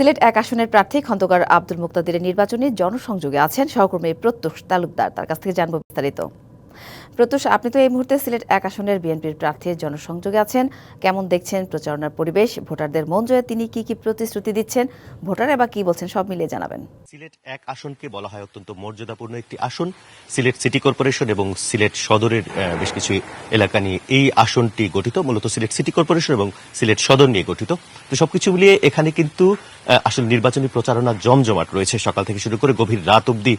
সিলেট এক আসনের প্রার্থী খন্দকার আব্দুল মুক্তাদিরের নির্বাচনে জনসংযোগে আছেন সহকর্মী প্রত্যুষ তালুকদার। তার কাছ থেকে জানব বিস্তারিত। প্রত্যুষ, আপনি তো এই মুহূর্তে সিলেট এক আসনের বিএনপির প্রার্থীর জনসংযোগে আছেন। কেমন দেখছেন প্রচারণার পরিবেশ? ভোটারদের মন জয়ে তিনি কি কি প্রতিশ্রুতি দিচ্ছেন? ভোটাররা বা কি বলছেন সব মিলিয়ে জানাবেন। সিলেট এক আসনকে বলা হয় অত্যন্ত মর্যাদাপূর্ণ একটি আসন। সিলেট সিটি কর্পোরেশন এবং সিলেট সদরের বেশ কিছু এলাকা নিয়ে এই আসনটি গঠিত, মূলত সিলেট সিটি কর্পোরেশন এবং সিলেট সদর নিয়ে গঠিত। তো সবকিছু মিলিয়ে এখানে কিন্তু আসলে নির্বাচনী প্রচারণা জমজমাট রয়েছে। সকাল থেকে শুরু করে গভীর রাত অবধি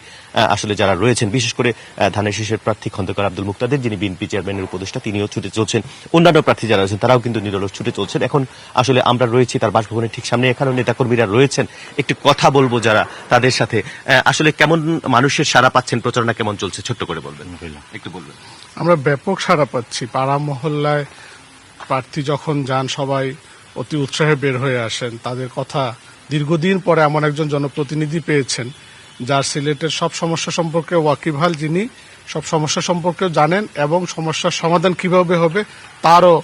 আসলে যারা রয়েছেন, বিশেষ করে ধানের শীষের প্রার্থী খন্দকার আব্দুল মুক্তাদের যিনি বিএনপি চেয়ারম্যানের উপদেষ্টা তিনিও ছুটে চলছেন। অন্যান্য প্রার্থী যারা রয়েছেন তারাও কিন্তু নিরলস ছুটে চলছেন। এখন আসলে আমরা রয়েছি তার বাসভবনের ঠিক সামনে। এখানেও নেতাকর্মীরা রয়েছেন। একটু কথা বলব যারা তাদের সাথে। আসলে কেমন মানুষের সারা পাচ্ছেন? প্রচারণা কেমন চলছে? ছোট্ট করে বলবেন। একটু বলবেন। আমরা ব্যাপক সাড়া পাচ্ছি। পাড়া মহল্লায় প্রার্থী যখন যান সবাই অতি উৎসাহে বের হয়ে আসেন। তাদের কথা দীর্ঘদিন পরে এমন একজন জনপ্রতিনিধি পেয়েছেন যার সিলেটের সব সমস্যা সম্পর্কে ওয়াকিবহাল যিনি সব সমস্যা সম্পর্কে জানেন এবং সমস্যার সমাধান কীভাবে হবে তারও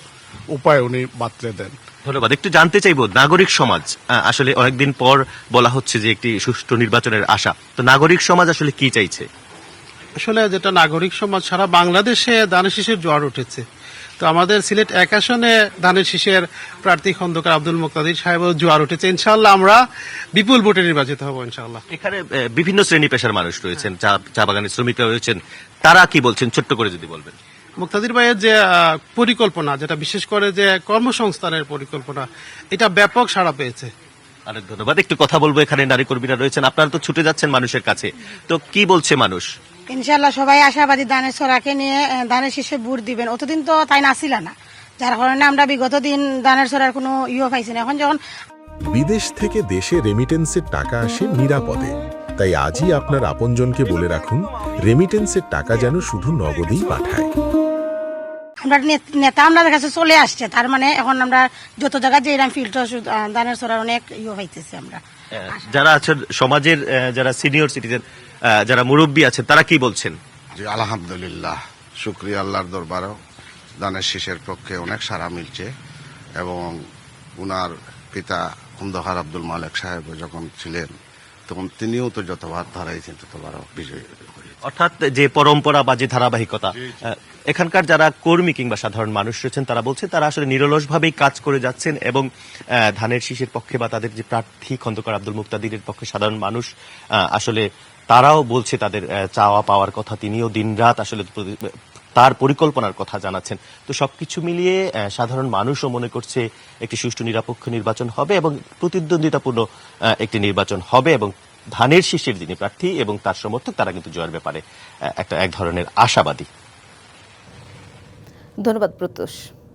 উপায় উনি বাতলে দেন। ধন্যবাদ। একটু জানতে চাইব, নাগরিক সমাজ আসলে অনেকদিন পর বলা হচ্ছে যে একটি সুষ্ঠু নির্বাচনের আশা। তো নাগরিক সমাজ আসলে কি চাইছে? আসলে যেটা নাগরিক সমাজ সারা বাংলাদেশে ধানের শীষের জোয়ার উঠেছে। তো আমাদের সিলেট এক আসনে ধানের শীষের প্রার্থী খন্দকার আব্দুল মুক্তাদির সাহেব জোয়ার উঠেছে। ইনশাল্লাহ আমরা বিপুল ভোটে নির্বাচিত হব ইনশাল্লাহ এখানে বিভিন্ন শ্রেণি পেশার মানুষ রয়েছেন চা চা বাগানের শ্রমিকরা রয়েছেন। তারা কি বলছেন ছোট্ট করে যদি বলবেন। মুক্তাদির ভাইয়ের যে পরিকল্পনা যেটা বিশেষ করে যে কর্মসংস্থানের পরিকল্পনা এটা ব্যাপক সাড়া পেয়েছে। অনেক ধন্যবাদ। একটু কথা বলব এখানে নারী কর্মীরা রয়েছেন। আপনারা তো ছুটে যাচ্ছেন মানুষের কাছে। তো কি বলছে মানুষ? ইনশাল্লাহ সবাই আশাবাদী ধানের ছড়াকে নিয়ে ধানের শীর্ষে ভোট দিবেন। অতদিন তো তাই নাছিল না। যার কারণে আমরা বিগত দিন ধানের ছড়ার কোনো ইয়ে পাইছি না। এখন যখন বিদেশ থেকে দেশে রেমিটেন্সের টাকা আসে নিরাপদে। তাই আজই আপনার আপনজনকে বলে রাখুন রেমিটেন্সের টাকা যেন শুধু নগদেই পাঠায়। আমরা নেতা আমাদের কাছে চলে আসছে। তার মানে এখন আমরা যত জায়গায় যে এরকম ফিল্ড ধানের ছড়ার অনেক ইয়ে পাইতেছি আমরা। যারা আছেন সমাজের যারা সিনিয়র সিটিজেন যারা মুরব্বী আছেন তারা কি বলছেন? আলহামদুলিল্লাহ। শুক্রিয়া আল্লাহর দরবারও দানের শীষের পক্ষে অনেক সারা মিলছে এবং উনার পিতা খন্দকার আব্দুল মালেক সাহেব যখন ছিলেন তখন তিনিও তো যতবার ধারাইছেন ততবারও বিজয়ী অর্থাৎ যে পরম্পরা বা যে ধারাবাহিকতা এখানকার যারা কর্মী কিংবা সাধারণ মানুষ রয়েছেন তারা বলছে তারা আসলে নিরলসভাবেই কাজ করে যাচ্ছেন এবং ধানের শীষের পক্ষে বা তাদের যে প্রার্থী খন্দকার আব্দুল মুক্তাদিরের পক্ষে সাধারণ মানুষ আহ, আসলে তারাও বলছে তাদের চাওয়া পাওয়ার কথা। তিনিও দিনরাত আসলে তার পরিকল্পনার কথা জানাচ্ছেন। তো সবকিছু মিলিয়ে সাধারণ মানুষও মনে করছে একটি সুষ্ঠু নিরপেক্ষ নির্বাচন হবে এবং প্রতিদ্বন্দ্বিতাপূর্ণ একটি নির্বাচন হবে এবং ধানের শীষের যিনি প্রার্থী এবং তার সমর্থক, তারা কিন্তু জয়ের ব্যাপারে একটা এক ধরনের আশাবাদী। ধন্যবাদ, প্রত্যুষ।